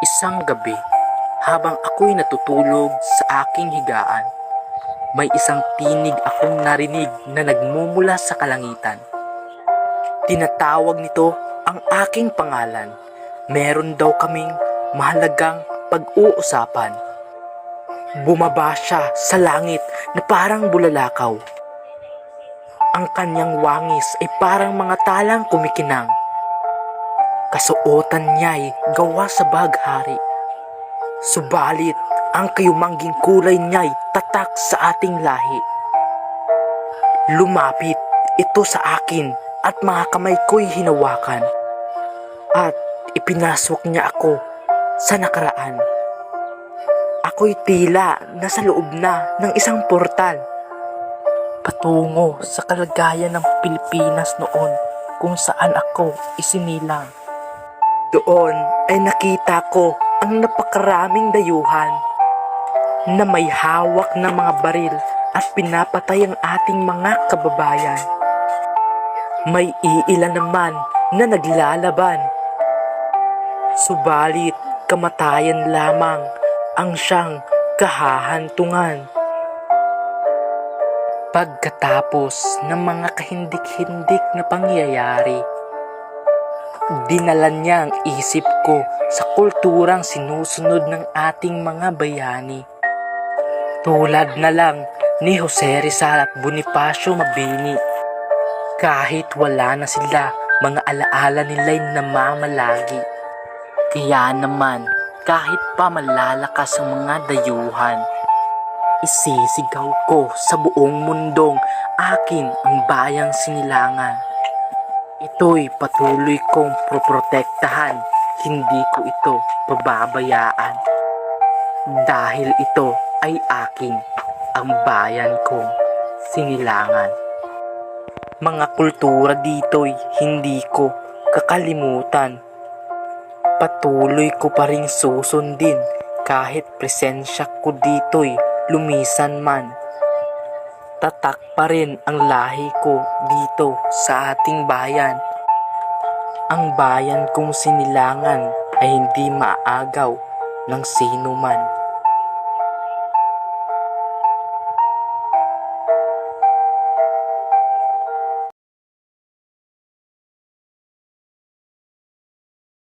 Isang gabi, habang ako'y natutulog sa aking higaan, may isang tinig akong narinig na nagmumula sa kalangitan. Tinatawag nito ang aking pangalan. Meron daw kaming mahalagang pag-uusapan. Bumaba siya sa langit na parang bulalakaw. Ang kanyang wangis ay parang mga talang kumikinang. Kasuotan niya'y gawa sa baghari. Subalit, ang kayumangging kulay niya'y tatak sa ating lahi. Lumapit ito sa akin at mga kamay ko'y hinawakan. At ipinasok niya ako sa nakaraan. Ako'y tila nasa loob na ng isang portal. Patungo sa kalagayan ng Pilipinas noon kung saan ako isinilang. Doon ay nakita ko ang napakaraming dayuhan na may hawak na mga baril at pinapatay ang ating mga kababayan. May iilan naman na naglalaban. Subalit kamatayan lamang ang siyang kahahantungan. Pagkatapos ng mga kahindik-hindik na pangyayari, dinala niya ang isip ko sa kulturang sinusunod ng ating mga bayani. Tulad na lang ni Jose Rizal at Bonifacio Mabini. Kahit wala na sila, mga alaala nila'y namamalagi. Kaya naman, kahit pa malalakas ang mga dayuhan, isisigaw ko sa buong mundong akin ang bayang sinilangan. Ito'y patuloy kong proprotektahan, hindi ko ito pababayaan. Dahil ito ay akin, ang bayan kong sinilangan. Mga kultura dito'y hindi ko kakalimutan. Patuloy ko pa rin susundin kahit presensya ko dito'y lumisan man. Tatak pa rin ang lahi ko dito sa ating bayan. Ang bayan kong sinilangan ay hindi maagaw ng sino man.